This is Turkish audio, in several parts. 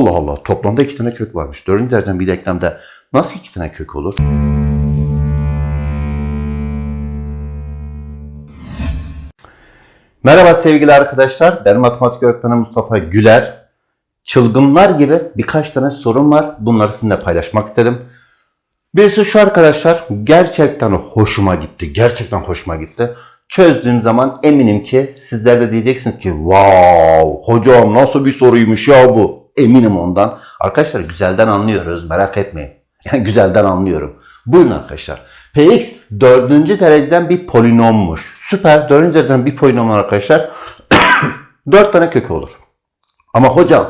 Allah Allah toplamda iki tane kök varmış. Dördüncü dereceden bir denklemde nasıl iki tane kök olur? Merhaba sevgili arkadaşlar. Ben matematik öğretmeni Mustafa Güler. Çılgınlar gibi birkaç tane sorun var. Bunları sizinle paylaşmak istedim. Birisi şu arkadaşlar gerçekten hoşuma gitti. Gerçekten hoşuma gitti. Çözdüğüm zaman eminim ki sizler de diyeceksiniz ki wow hocam nasıl bir soruymuş ya bu. Eminim ondan. Arkadaşlar güzelden anlıyoruz merak etmeyin. Yani güzelden anlıyorum. Buyurun arkadaşlar. Px dördüncü dereceden bir polinommuş. Süper. Dördüncü dereceden bir polinom arkadaşlar. Dört tane kökü olur. Ama hocam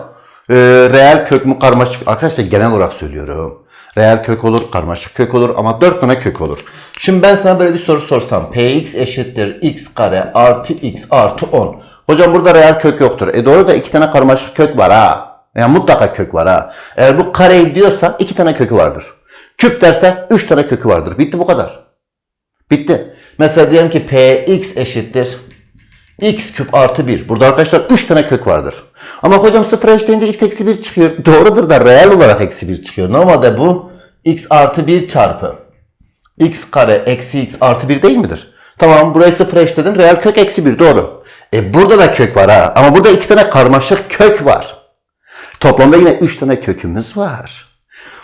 e, reel kök mü karmaşık? Arkadaşlar genel olarak söylüyorum. Reel kök olur, karmaşık kök olur ama dört tane kök olur. Şimdi ben sana böyle bir soru sorsam. Px eşittir x kare artı x artı 10. Hocam burada reel kök yoktur. E doğru da iki tane karmaşık kök var ha. Yani mutlaka kök var ha. Eğer bu kare diyorsa iki tane kökü vardır. Küp dersen üç tane kökü vardır. Bitti bu kadar. Bitti. Mesela diyelim ki px eşittir x küp artı 1. Burada arkadaşlar 3 tane kök vardır. Ama hocam sıfıra eşleyince x eksi 1 çıkıyor. Doğrudur da reel olarak eksi 1 çıkıyor. Normalde bu x artı 1 çarpı x kare eksi x artı 1 değil midir? Tamam burayı sıfıra eşledin. Reel kök eksi 1 doğru. E burada da kök var ha. Ama burada iki tane karmaşık kök var. Toplamda yine 3 tane kökümüz var.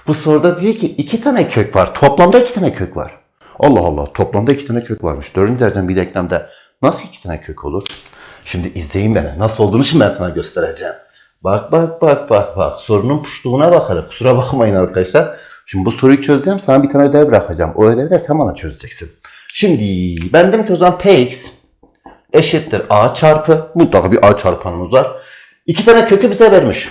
Bu soruda diyor ki 2 tane kök var. Toplamda 2 tane kök var. Allah Allah toplamda 2 tane kök varmış. Dördüncü dereceden bir denklemde nasıl 2 tane kök olur? Şimdi izleyin beni. Nasıl olduğunu şimdi ben sana göstereceğim. Bak bak bak bak bak. Sorunun puştuğuna bakalım. Kusura bakmayın arkadaşlar. Şimdi bu soruyu çözeceğim. Sana bir tane ödev bırakacağım. O ödevi de sen bana çözeceksin. Şimdi ben dedim ki o zaman Px eşittir A çarpı mutlaka bir A çarpanımız var. İki tane kökü bize vermiş.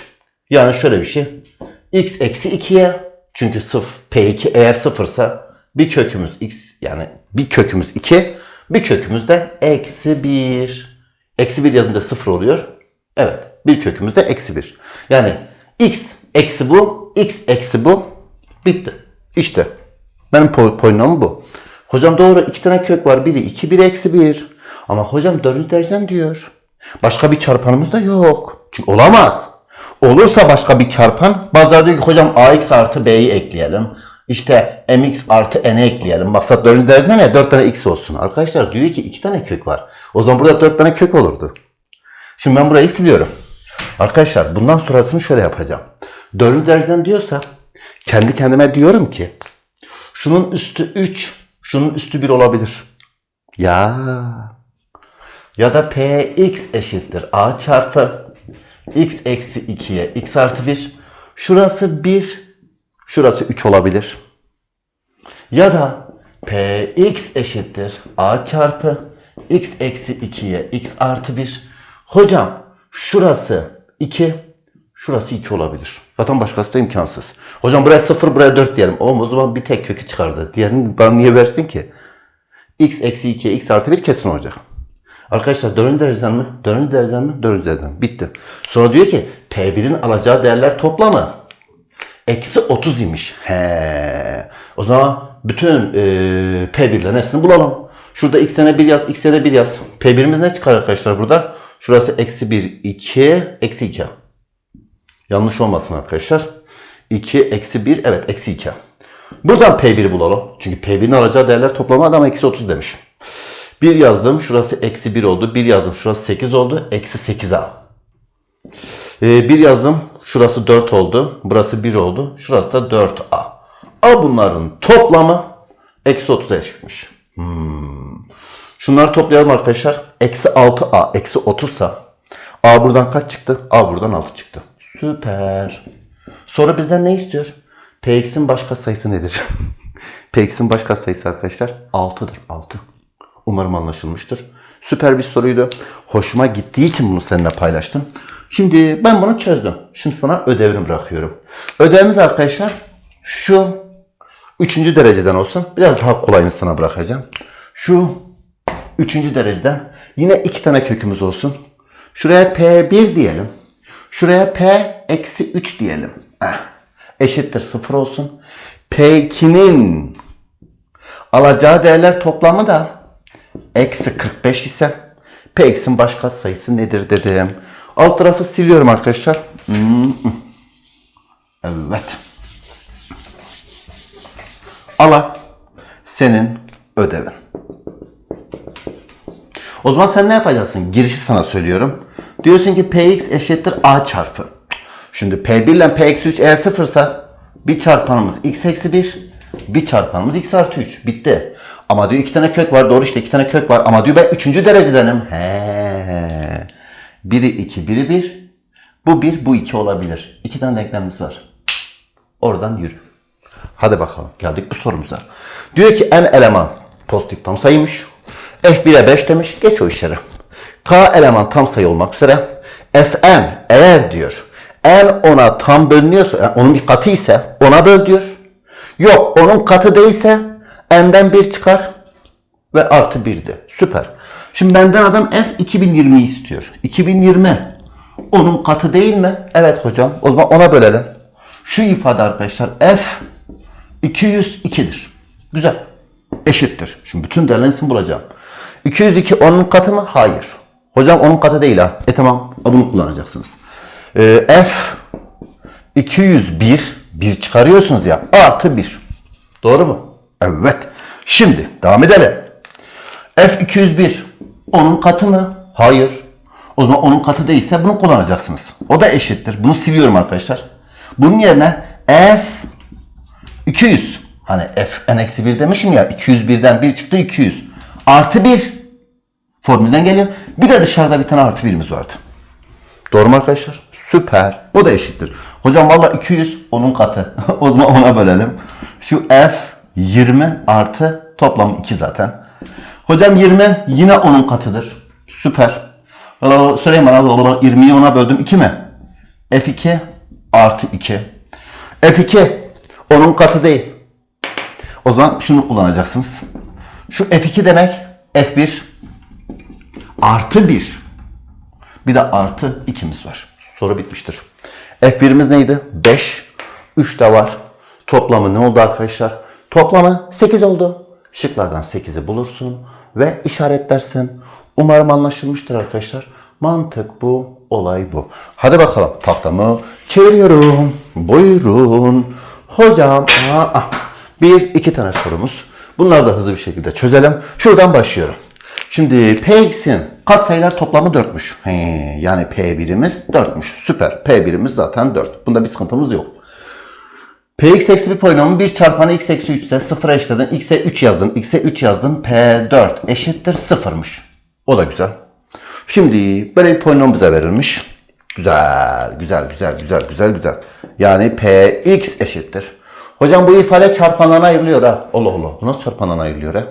Yani şöyle bir şey. X eksi 2'ye çünkü sıf P2 eğer sıfırsa bir kökümüz X yani bir kökümüz 2 bir kökümüz de eksi 1. Eksi 1 yazınca sıfır oluyor. Evet bir kökümüz de eksi 1. Yani X eksi bu X eksi bu bitti. İşte benim po- polinomum bu. Hocam doğru iki tane kök var. Biri 2 biri eksi 1. Ama hocam dördüncü dereceden diyor. Başka bir çarpanımız da yok. Çünkü olamaz. Olursa başka bir çarpan bazıları diyor ki hocam ax artı b'yi ekleyelim. İşte mx artı n'e ekleyelim. Maksat dördüncü derecede ne? 4 tane x olsun. Arkadaşlar diyor ki 2 tane kök var. O zaman burada 4 tane kök olurdu. Şimdi ben burayı siliyorum. Arkadaşlar bundan sonrasını şöyle yapacağım. Dördüncü dereceden diyorsa kendi kendime diyorum ki şunun üstü 3, şunun üstü 1 olabilir. Ya ya da px eşittir a çarpı x eksi 2'ye x artı 1. Şurası 1, şurası 3 olabilir. Ya da px eşittir a çarpı x eksi 2'ye x artı 1. Hocam şurası 2, şurası 2 olabilir. Zaten başkası da imkansız. Hocam buraya 0, buraya 4 diyelim. Oğlum o zaman bir tek kökü çıkardı. Diğerini bana niye versin ki? x eksi 2'ye x artı 1 kesin olacak. Arkadaşlar dördüncü dereceden mi? Dördüncü dereceden mi? Dördüncü dereceden. Bitti. Sonra diyor ki P1'in alacağı değerler toplamı. Eksi 30 imiş. He. O zaman bütün e, P1'lerin hepsini bulalım. Şurada x'e 1 yaz, x'e 1 yaz. P1'imiz ne çıkar arkadaşlar burada? Şurası eksi 1, 2, eksi 2. Yanlış olmasın arkadaşlar. 2, eksi 1, evet eksi 2. Buradan P1'i bulalım. Çünkü P1'in alacağı değerler toplamı adam eksi 30 demiş. 1 yazdım. Şurası eksi 1 oldu. 1 yazdım. Şurası 8 oldu. Eksi 8a. Ee, 1 yazdım. Şurası 4 oldu. Burası 1 oldu. Şurası da 4a. A bunların toplamı eksi 30 eşitmiş. Hmm. Şunları toplayalım arkadaşlar. Eksi 6a. Eksi 30 sa. A buradan kaç çıktı? A buradan 6 çıktı. Süper. Sonra bizden ne istiyor? Px'in başka sayısı nedir? Px'in başka sayısı arkadaşlar 6'dır. 6. Umarım anlaşılmıştır. Süper bir soruydu. Hoşuma gittiği için bunu seninle paylaştım. Şimdi ben bunu çözdüm. Şimdi sana ödevini bırakıyorum. Ödevimiz arkadaşlar şu üçüncü dereceden olsun. Biraz daha kolayını sana bırakacağım. Şu üçüncü dereceden yine iki tane kökümüz olsun. Şuraya P1 diyelim. Şuraya P eksi 3 diyelim. Eh, Eşittir 0 olsun. P2'nin alacağı değerler toplamı da eksi 45 ise Px'in başka sayısı nedir dedim. Alt tarafı siliyorum arkadaşlar. Hmm. Evet. Ala senin ödevin. O zaman sen ne yapacaksın? Girişi sana söylüyorum. Diyorsun ki px eşittir a çarpı. Şimdi p1 ile p eksi 3 eğer sıfırsa bir çarpanımız x eksi 1, bir çarpanımız x artı 3. Bitti. Ama diyor iki tane kök var. Doğru işte iki tane kök var. Ama diyor ben üçüncü derecedenim. He. Biri 2, biri 1. Bu 1, bu 2 olabilir. İki tane denklemimiz var. Oradan yürü. Hadi bakalım. Geldik bu sorumuza. Diyor ki n eleman pozitif tam sayıymış. F1'e 5 demiş. Geç o işleri. K eleman tam sayı olmak üzere. Fn eğer diyor n ona tam bölünüyorsa yani onun bir katı ise ona böl diyor. Yok onun katı değilse n'den 1 çıkar ve artı 1'di. Süper. Şimdi benden adam F 2020'yi istiyor. 2020 onun katı değil mi? Evet hocam. O zaman ona bölelim. Şu ifade arkadaşlar F 202'dir. Güzel. Eşittir. Şimdi bütün değerlerini bulacağım. 202 onun katı mı? Hayır. Hocam onun katı değil ha. E tamam. Bunu kullanacaksınız. Ee, F 201 1 çıkarıyorsunuz ya. Artı 1. Doğru mu? Evet. Şimdi devam edelim. F 201 onun katı mı? Hayır. O zaman onun katı değilse bunu kullanacaksınız. O da eşittir. Bunu siliyorum arkadaşlar. Bunun yerine F 200. Hani F n eksi 1 demişim ya. 201'den 1 çıktı 200. Artı 1. Formülden geliyor. Bir de dışarıda bir tane artı 1'imiz vardı. Doğru mu arkadaşlar? Süper. O da eşittir. Hocam valla 200 onun katı. o zaman ona bölelim. Şu F 20 artı toplam 2 zaten. Hocam 20 yine onun katıdır. Süper. Süleyman abi 20'yi ona böldüm 2 mi? F2 artı 2. F2 onun katı değil. O zaman şunu kullanacaksınız. Şu F2 demek F1 artı 1. Bir de artı 2'miz var. Soru bitmiştir. F1'imiz neydi? 5. 3 de var. Toplamı ne oldu arkadaşlar? Toplamı 8 oldu. Şıklardan 8'i bulursun ve işaretlersin. Umarım anlaşılmıştır arkadaşlar. Mantık bu, olay bu. Hadi bakalım tahtamı çeviriyorum. Buyurun. Hocam, aa, bir iki tane sorumuz. Bunları da hızlı bir şekilde çözelim. Şuradan başlıyorum. Şimdi Px'in katsayılar toplamı 4'müş. He, yani P1'imiz 4'müş. Süper. P1'imiz zaten 4. Bunda bir sıkıntımız yok. Px eksi bir polinomun 1 çarpanı x eksi 3 ise 0'a eşitledin. x'e 3 yazdın. x'e 3 yazdın. P4 eşittir 0'mış. O da güzel. Şimdi böyle bir polinom bize verilmiş. Güzel, güzel, güzel, güzel, güzel, güzel. Yani px eşittir. Hocam bu ifade çarpanlarına ayrılıyor ha. Allah Allah. Bu nasıl çarpanlarına ayrılıyor ha?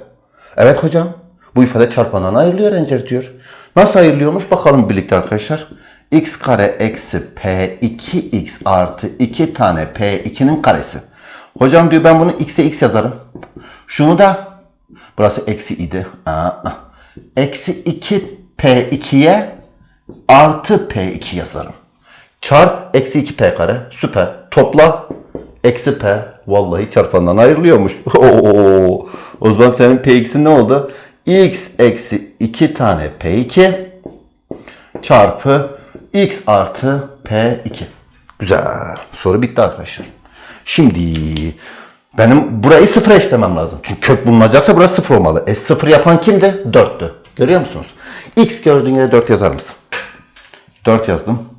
Evet hocam. Bu ifade çarpanlarına ayrılıyor Encer diyor. Nasıl ayrılıyormuş bakalım birlikte arkadaşlar. X kare eksi p2x artı 2 tane p2'nin karesi. Hocam diyor ben bunu x'e x yazarım. Şunu da burası eksi idi. Aa, eksi 2 p2'ye artı p2 yazarım. Çarp eksi 2p kare. Süper. Topla eksi p. Vallahi çarpandan ayrılıyormuş. Oo. O zaman senin px'in ne oldu? x eksi 2 tane p2 çarpı x artı p2. Güzel. Soru bitti arkadaşlar. Şimdi benim burayı sıfır eşlemem lazım. Çünkü kök bulunacaksa burası sıfır olmalı. E sıfır yapan kimdi? 4'tü. Görüyor musunuz? X gördüğün yere 4 yazar mısın? 4 yazdım.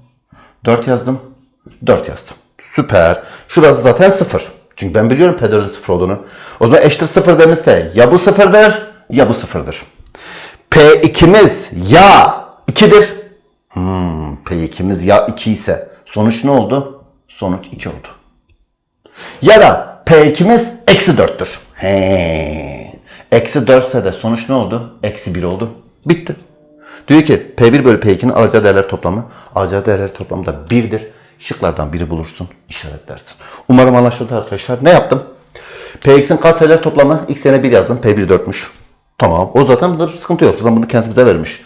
4 yazdım. 4 yazdım. Süper. Şurası zaten 0. Çünkü ben biliyorum P4'ün 0 olduğunu. O zaman eşittir 0 demişse ya bu 0'dır ya bu 0'dır. P2'miz ya 2'dir. Hmm, P2'miz ya 2 ise sonuç ne oldu? Sonuç 2 oldu. Ya da P2'miz eksi 4'tür. He. Eksi 4 ise de sonuç ne oldu? Eksi 1 oldu. Bitti. Diyor ki P1 bölü P2'nin alacağı değerler toplamı. Alacağı değerler toplamı da 1'dir. Şıklardan biri bulursun, işaretlersin. Umarım anlaşıldı arkadaşlar. Ne yaptım? Px'in katsayılar toplamı x yerine 1 yazdım. P1 4'müş. Tamam. O zaten sıkıntı yok. Zaten bunu kendisi bize vermiş.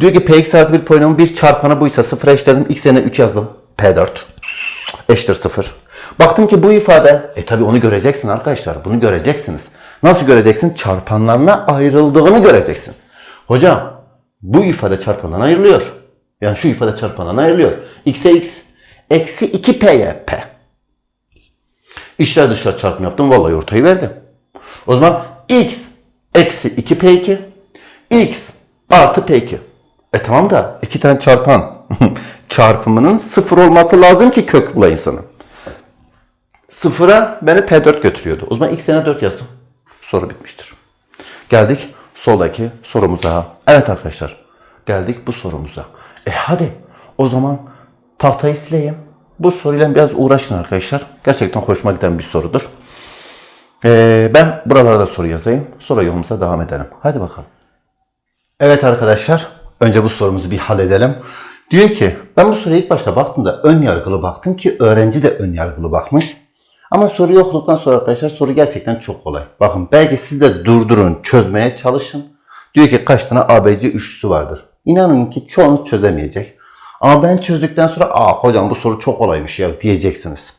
Diyor ki Px artı bir polinomun bir çarpanı buysa 0 eşitledim. X yerine 3 yazdım. P4 eşittir 0. Baktım ki bu ifade, e tabi onu göreceksin arkadaşlar. Bunu göreceksiniz. Nasıl göreceksin? Çarpanlarına ayrıldığını göreceksin. Hocam bu ifade çarpandan ayrılıyor. Yani şu ifade çarpandan ayrılıyor. X'e X, eksi 2P'ye P. İşler dışlar çarpımı yaptım. Vallahi ortayı verdim. O zaman x eksi 2p2 x artı p2. E tamam da iki tane çarpan çarpımının sıfır olması lazım ki kök bulayım sana. Sıfıra beni P4 götürüyordu. O zaman x yerine 4 yazdım. Soru bitmiştir. Geldik soldaki sorumuza. Evet arkadaşlar. Geldik bu sorumuza. E hadi o zaman tahtayı sileyim. Bu soruyla biraz uğraşın arkadaşlar. Gerçekten hoşuma giden bir sorudur. Ee, ben buralarda soru yazayım. Sonra yolumuza devam edelim. Hadi bakalım. Evet arkadaşlar. Önce bu sorumuzu bir halledelim. Diyor ki ben bu soruya ilk başta baktığımda ön yargılı baktım ki öğrenci de ön yargılı bakmış. Ama soruyu okuduktan sonra arkadaşlar soru gerçekten çok kolay. Bakın belki siz de durdurun, çözmeye çalışın. Diyor ki kaç tane ABC üçlüsü vardır. İnanın ki çoğunuz çözemeyecek. Ama ben çözdükten sonra aa hocam bu soru çok kolaymış ya diyeceksiniz.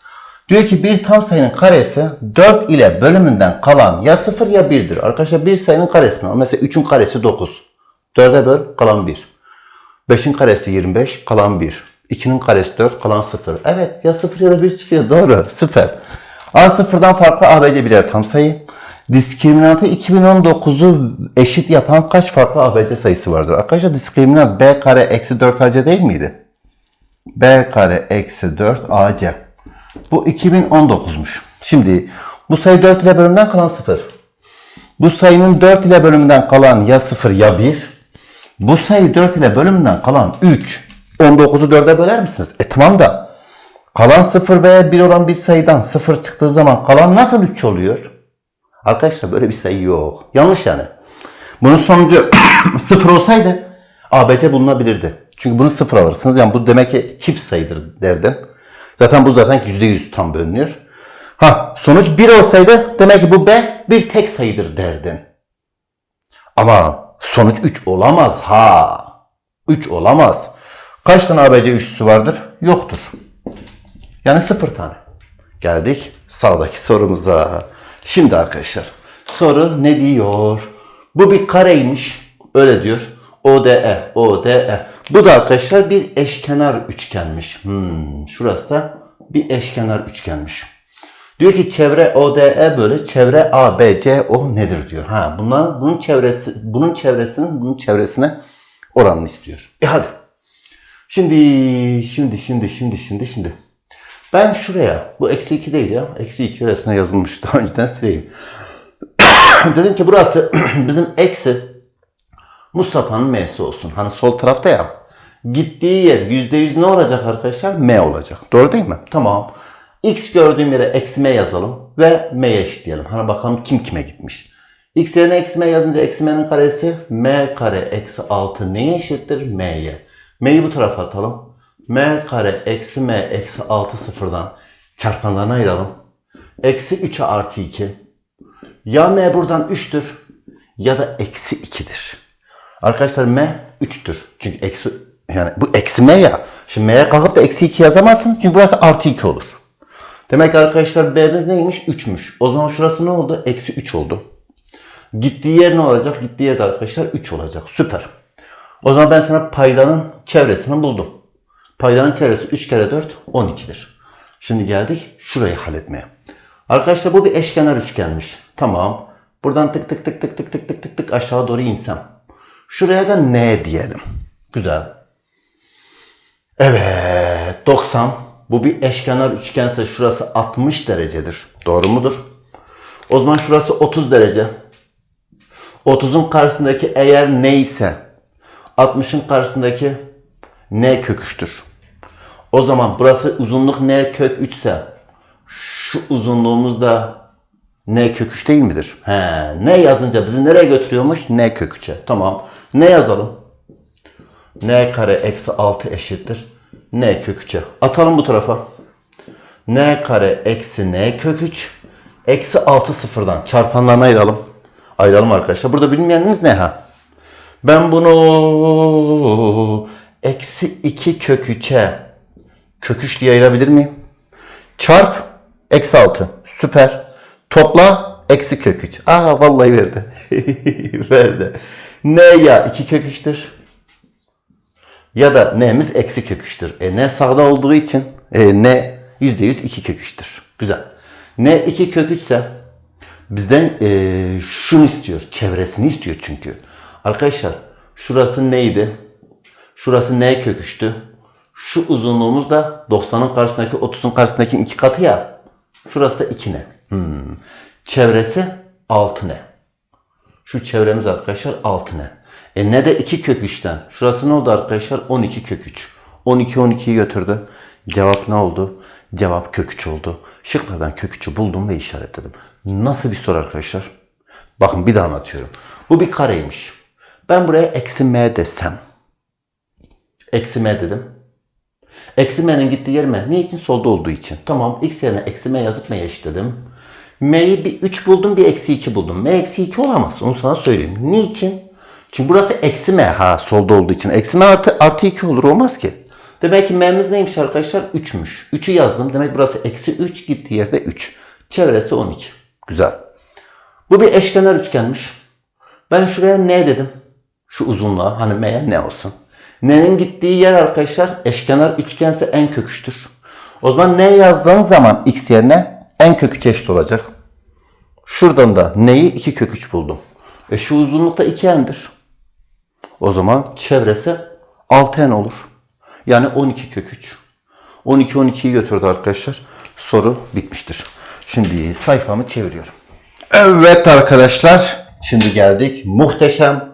Diyor ki bir tam sayının karesi 4 ile bölümünden kalan ya 0 ya 1'dir. Arkadaşlar bir sayının karesini al. Mesela 3'ün karesi 9. 4'e böl kalan 1. 5'in karesi 25 kalan 1. 2'nin karesi 4 kalan 0. Evet ya 0 ya da 1 çıkıyor. Doğru. Süper. A sıfırdan farklı ABC birer tam sayı. Diskriminantı 2019'u eşit yapan kaç farklı ABC sayısı vardır? Arkadaşlar diskriminant B kare eksi 4 AC değil miydi? B kare eksi 4 AC. Bu 2019'muş. Şimdi bu sayı 4 ile bölümden kalan 0. Bu sayının 4 ile bölümünden kalan ya 0 ya 1. Bu sayı 4 ile bölümünden kalan 3. 19'u 4'e böler misiniz? E tamam da kalan 0 veya 1 olan bir sayıdan 0 çıktığı zaman kalan nasıl 3 oluyor? Arkadaşlar böyle bir sayı yok. Yanlış yani. Bunun sonucu 0 olsaydı ABC bulunabilirdi. Çünkü bunu 0 alırsınız. Yani bu demek ki çift sayıdır derdin. Zaten bu zaten %100 tam bölünüyor. Ha sonuç 1 olsaydı demek ki bu B bir tek sayıdır derdin. Ama sonuç 3 olamaz ha. 3 olamaz. Kaç tane ABC üçlüsü vardır? Yoktur. Yani 0 tane. Geldik sağdaki sorumuza. Şimdi arkadaşlar soru ne diyor? Bu bir kareymiş. Öyle diyor. ODE, ODE. Bu da arkadaşlar bir eşkenar üçgenmiş. Hmm, şurası da bir eşkenar üçgenmiş. Diyor ki çevre ODE böyle çevre ABCO nedir diyor. Ha bunlar bunun çevresi bunun çevresinin bunun çevresine oranını istiyor. E hadi. Şimdi şimdi şimdi şimdi şimdi şimdi. Ben şuraya bu eksi 2 değil ya. Eksi 2 öylesine yazılmış daha önceden sileyim. Dedim ki burası bizim eksi Mustafa'nın M'si olsun. Hani sol tarafta ya. Gittiği yer %100 ne olacak arkadaşlar? M olacak. Doğru değil mi? Tamam. X gördüğüm yere eksi M yazalım. Ve M'ye eşitleyelim. Hani bakalım kim kime gitmiş. X yerine eksi M yazınca eksi M'nin karesi M kare eksi 6 neye eşittir? M'ye. M'yi bu tarafa atalım. M kare eksi M eksi 6 sıfırdan çarpanlarına ayıralım. Eksi 3'e artı 2. Ya M buradan 3'tür ya da eksi 2'dir. Arkadaşlar M 3'tür. Çünkü eksi yani bu eksi M ya. Şimdi M'ye kalkıp da eksi 2 yazamazsın. Çünkü burası artı 2 olur. Demek ki arkadaşlar B'miz neymiş? 3'müş. O zaman şurası ne oldu? Eksi 3 oldu. Gittiği yer ne olacak? Gittiği yer de arkadaşlar 3 olacak. Süper. O zaman ben sana paydanın çevresini buldum. Paydanın çevresi 3 kere 4 12'dir. Şimdi geldik şurayı halletmeye. Arkadaşlar bu bir eşkenar üçgenmiş. Tamam. Buradan tık tık tık tık tık tık tık tık tık aşağı doğru insem. Şuraya da N diyelim. Güzel. Evet 90. Bu bir eşkenar üçgense şurası 60 derecedir. Doğru mudur? O zaman şurası 30 derece. 30'un karşısındaki eğer neyse 60'ın karşısındaki n kök 3'tür. O zaman burası uzunluk n kök 3 ise şu uzunluğumuz da n kök 3 değil midir? He, n yazınca bizi nereye götürüyormuş? n kök 3'e. Tamam. Ne yazalım? n kare eksi 6 eşittir. N kök 3'e. Atalım bu tarafa. n kare eksi n kök 3 eksi 6 sıfırdan çarpanlarına ayıralım. Ayıralım arkadaşlar. Burada bilmeyenimiz ne ha? Ben bunu eksi 2 kök 3'e kök 3 diye ayırabilir miyim? Çarp eksi 6. Süper. Topla eksi kök 3. Aa vallahi verdi. verdi. Ne ya 2 kök 3'tür. Ya da n'miz eksi kök 3'tür. E ne sağda olduğu için e, ne %100 2 kök 3'tür. Güzel. N 2 kök 3 ise bizden eee, şunu istiyor. Çevresini istiyor çünkü. Arkadaşlar şurası neydi? Şurası N kök 3'tü. Şu uzunluğumuz da 90'ın karşısındaki 30'un karşısındaki iki katı ya. Şurası da 2 ne? Hmm. Çevresi 6 ne? Şu çevremiz arkadaşlar 6 ne? E ne de 2 kök 3'ten. Şurası ne oldu arkadaşlar? 12 kök 3. 12 12'yi götürdü. Cevap ne oldu? Cevap kök 3 oldu. Şıklardan kök 3'ü buldum ve işaretledim. Nasıl bir soru arkadaşlar? Bakın bir daha anlatıyorum. Bu bir kareymiş. Ben buraya eksi m desem. Eksi m dedim. Eksi m'nin gittiği yer m. Ne için? Solda olduğu için. Tamam x yerine eksi m yazıp m'ye eşitledim. M'yi bir 3 buldum bir eksi 2 buldum. M eksi 2 olamaz. Onu sana söyleyeyim. Niçin? Çünkü burası eksi m. Ha solda olduğu için. Eksi m artı, artı 2 olur. Olmaz ki. Demek ki m'miz neymiş arkadaşlar? 3'müş. 3'ü yazdım. Demek burası eksi 3 gittiği yerde 3. Çevresi 12. Güzel. Bu bir eşkenar üçgenmiş. Ben şuraya n dedim. Şu uzunluğa hani m'ye ne olsun. N'nin gittiği yer arkadaşlar eşkenar üçgense en köküçtür. O zaman n yazdığın zaman x yerine en kök 3 eşit olacak. Şuradan da n'yi 2 kök 3 buldum. E şu uzunluk da 2n'dir. O zaman çevresi 6n olur. Yani 12 kök 3. 12 12'yi götürdü arkadaşlar. Soru bitmiştir. Şimdi sayfamı çeviriyorum. Evet arkadaşlar. Şimdi geldik muhteşem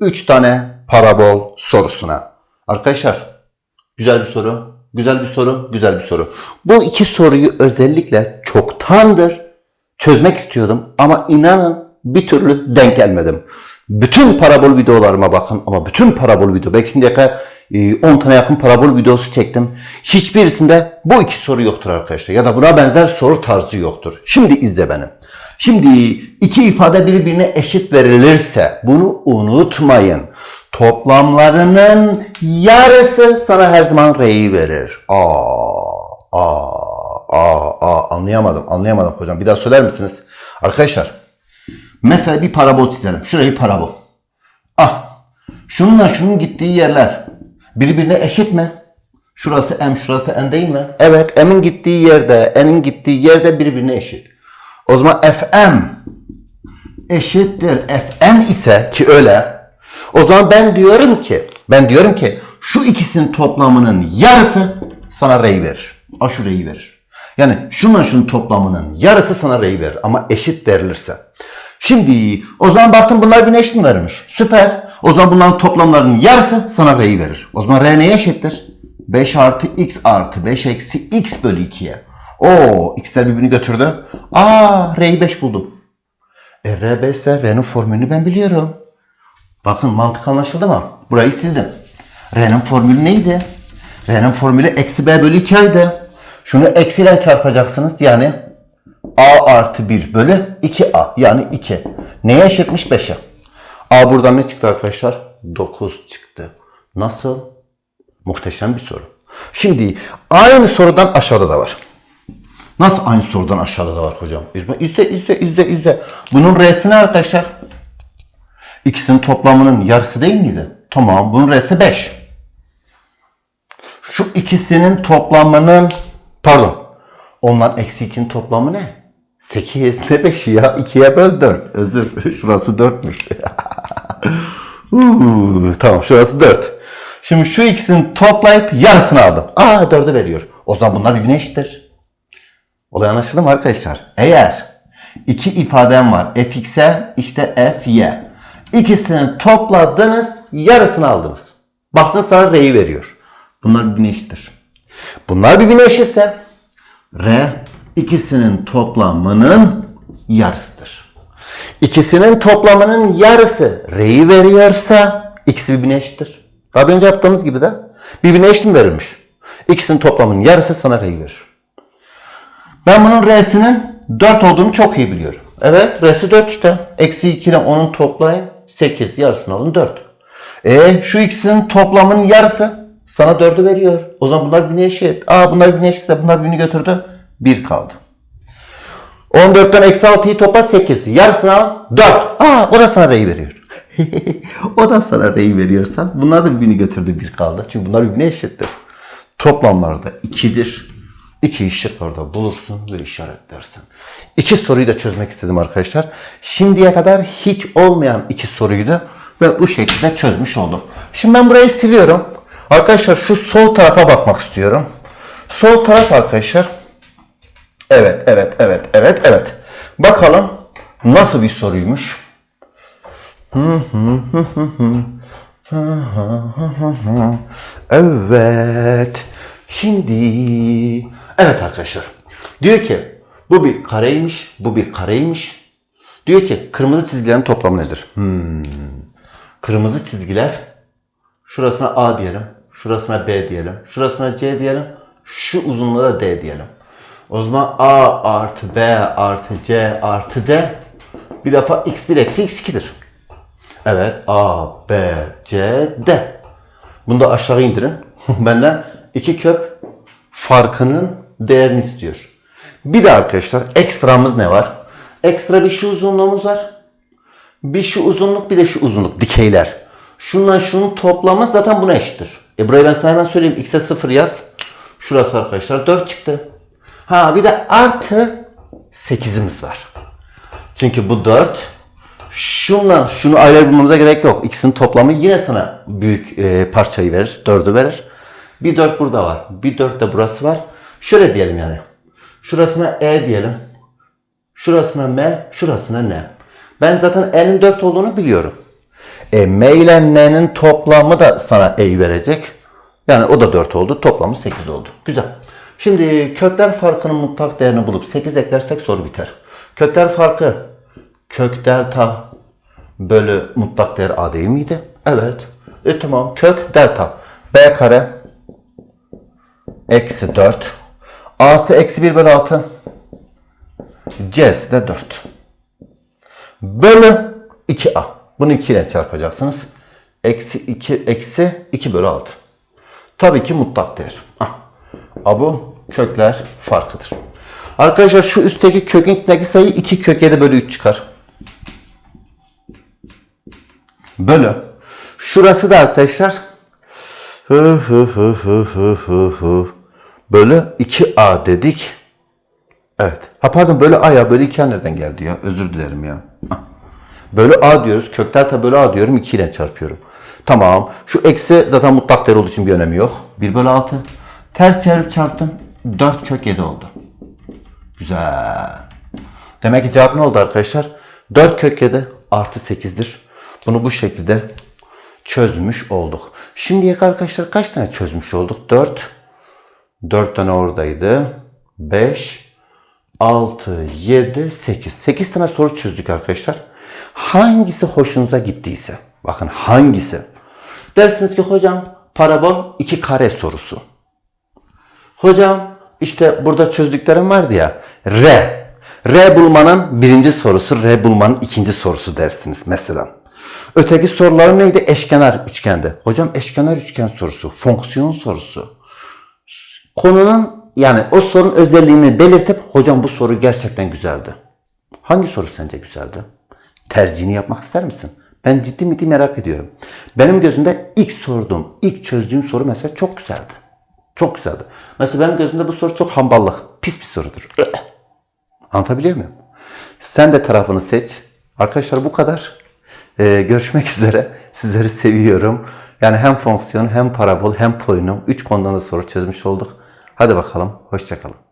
3 tane parabol sorusuna. Arkadaşlar güzel bir soru. Güzel bir soru. Güzel bir soru. Bu iki soruyu özellikle çoktandır çözmek istiyordum ama inanın bir türlü denk gelmedim. Bütün parabol videolarıma bakın ama bütün parabol video belki şimdiye kadar e, 10 tane yakın parabol videosu çektim. Hiçbirisinde bu iki soru yoktur arkadaşlar ya da buna benzer soru tarzı yoktur. Şimdi izle beni. Şimdi iki ifade birbirine eşit verilirse bunu unutmayın. Toplamlarının yarısı sana her zaman R'yi verir. Aa, aa, aa, aa anlayamadım anlayamadım hocam. Bir daha söyler misiniz? Arkadaşlar mesela bir parabol çizelim. Şurayı parabol. Ah şununla şunun gittiği yerler birbirine eşit mi? Şurası M, şurası N değil mi? Evet, M'in gittiği yerde, N'in gittiği yerde birbirine eşit. O zaman Fm eşittir Fn ise ki öyle. O zaman ben diyorum ki, ben diyorum ki şu ikisinin toplamının yarısı sana R'yi verir. A şu R'yi verir. Yani şunla şunun toplamının yarısı sana R'yi verir ama eşit verilirse. Şimdi o zaman baktım bunlar birbirine eşit mi vermiş? Süper. O zaman bunların toplamlarının yarısı sana R'yi verir. O zaman R neye eşittir? 5 artı x artı 5 eksi x bölü 2'ye. Oo x'ler birbirini götürdü. Aa R'yi 5 buldum. E R 5 ise R'nin formülünü ben biliyorum. Bakın mantık anlaşıldı mı? Burayı sildim. R'nin formülü neydi? R'nin formülü eksi b bölü 2 idi. Şunu eksiyle çarpacaksınız. Yani a artı 1 bölü 2a. Yani 2. Neye eşitmiş 5'e? A buradan ne çıktı arkadaşlar? 9 çıktı. Nasıl? Muhteşem bir soru. Şimdi aynı sorudan aşağıda da var. Nasıl aynı sorudan aşağıda da var hocam? İzle, izle, izle, izle. Bunun R'si ne arkadaşlar? İkisinin toplamının yarısı değil miydi? Tamam, bunun R'si 5. Şu ikisinin toplamının, pardon, ondan eksi 2'nin toplamı ne? 8 ne 5 ya? 2'ye böl 4. Özür, şurası 4'müş. Huu, tamam, şurası 4. Şimdi şu ikisini toplayıp yarısını aldım. Aa 4'ü veriyor. O zaman bunlar birbirine eşittir. Olay anlaşıldı mı arkadaşlar? Eğer iki ifadem var. fx'e işte fy. İkisini topladınız yarısını aldınız. Baktınız sana r'yi veriyor. Bunlar birbirine eşittir. Bunlar birbirine eşitse r ikisinin toplamının yarısıdır. İkisinin toplamının yarısı r'yi veriyorsa ikisi birbirine eşittir. Daha önce yaptığımız gibi de birbirine eşit mi verilmiş? İkisinin toplamının yarısı sana r'yi verir. Ben bunun R'sinin 4 olduğunu çok iyi biliyorum. Evet R'si 4 işte. Eksi 2 ile 10'un toplayın. 8 yarısını alın 4. E şu ikisinin toplamının yarısı sana 4'ü veriyor. O zaman bunlar birbirine eşit. Aa bunlar birbirine eşitse bunlar birbirini götürdü. 1 kaldı. 14'ten eksi 6'yı topla 8. Yarısını al 4. Aa o da sana R'yi veriyor. o da sana R'yi veriyorsa bunlar da birbirini götürdü 1 kaldı. Çünkü bunlar birbirine eşittir. Toplamları da 2'dir. İki şık orada bulursun ve işaretlersin. İki soruyu da çözmek istedim arkadaşlar. Şimdiye kadar hiç olmayan iki soruyu da ve bu şekilde çözmüş oldum. Şimdi ben burayı siliyorum. Arkadaşlar şu sol tarafa bakmak istiyorum. Sol taraf arkadaşlar. Evet, evet, evet, evet, evet. Bakalım nasıl bir soruymuş. Evet. Şimdi evet arkadaşlar. Diyor ki bu bir kareymiş, bu bir kareymiş. Diyor ki kırmızı çizgilerin toplamı nedir? Hmm. Kırmızı çizgiler şurasına A diyelim, şurasına B diyelim, şurasına C diyelim, şu uzunluğa da D diyelim. O zaman A artı B artı C artı D bir defa x1 eksi x2'dir. Evet A, B, C, D. Bunu da aşağı indirin. Benden iki kök farkının değerini istiyor. Bir de arkadaşlar ekstramız ne var? Ekstra bir şu uzunluğumuz var. Bir şu uzunluk bir de şu uzunluk dikeyler. Şundan şunun toplamı zaten buna eşittir. E burayı ben sana hemen söyleyeyim. X'e 0 yaz. Şurası arkadaşlar 4 çıktı. Ha bir de artı 8'imiz var. Çünkü bu 4. Şundan şunu ayrı bulmamıza gerek yok. İkisinin toplamı yine sana büyük e, parçayı verir. 4'ü verir. Bir 4 burada var. Bir 4 de burası var. Şöyle diyelim yani. Şurasına E diyelim. Şurasına M, şurasına N. Ben zaten N'in 4 olduğunu biliyorum. E, M ile N'nin toplamı da sana E'yi verecek. Yani o da 4 oldu. Toplamı 8 oldu. Güzel. Şimdi kökler farkının mutlak değerini bulup 8 eklersek soru biter. Kökler farkı kök delta bölü mutlak değer A değil miydi? Evet. E tamam. Kök delta. B kare eksi 4. A'sı eksi 1 bölü 6. C'si de 4. Bölü 2A. Bunu 2 ile çarpacaksınız. Eksi 2, eksi 2 bölü 6. Tabii ki mutlak değer. Ah. A bu kökler farkıdır. Arkadaşlar şu üstteki kökün içindeki sayı 2 kök 7 bölü 3 çıkar. Bölü. Şurası da arkadaşlar hı hı hı hı hı hı hı. bölü 2a dedik. Evet. Ha pardon bölü a ya bölü 2a nereden geldi ya? Özür dilerim ya. Hah. Bölü a diyoruz. Kök delta bölü a diyorum. 2 ile çarpıyorum. Tamam. Şu eksi zaten mutlak değer olduğu için bir önemi yok. 1 bölü 6. Ters çevirip çarptım. 4 kök 7 oldu. Güzel. Demek ki cevap ne oldu arkadaşlar? 4 kök 7 artı 8'dir. Bunu bu şekilde çözmüş olduk. Şimdiye arkadaşlar kaç tane çözmüş olduk? 4. 4 tane oradaydı. 5, 6, 7, 8. 8 tane soru çözdük arkadaşlar. Hangisi hoşunuza gittiyse. Bakın hangisi. Dersiniz ki hocam parabol 2 kare sorusu. Hocam işte burada çözdüklerim vardı ya. R. R bulmanın birinci sorusu, R bulmanın ikinci sorusu dersiniz mesela. Öteki sorular neydi? Eşkenar üçgende. Hocam eşkenar üçgen sorusu, fonksiyon sorusu. Konunun yani o sorunun özelliğini belirtip hocam bu soru gerçekten güzeldi. Hangi soru sence güzeldi? Tercihini yapmak ister misin? Ben ciddi ciddi merak ediyorum. Benim gözümde ilk sorduğum, ilk çözdüğüm soru mesela çok güzeldi. Çok güzeldi. Mesela benim gözümde bu soru çok hamballık. Pis bir sorudur. Anlatabiliyor muyum? Sen de tarafını seç. Arkadaşlar bu kadar. Ee, görüşmek üzere. Sizleri seviyorum. Yani hem fonksiyon hem parabol hem polinom. Üç konudan da soru çözmüş olduk. Hadi bakalım. Hoşçakalın.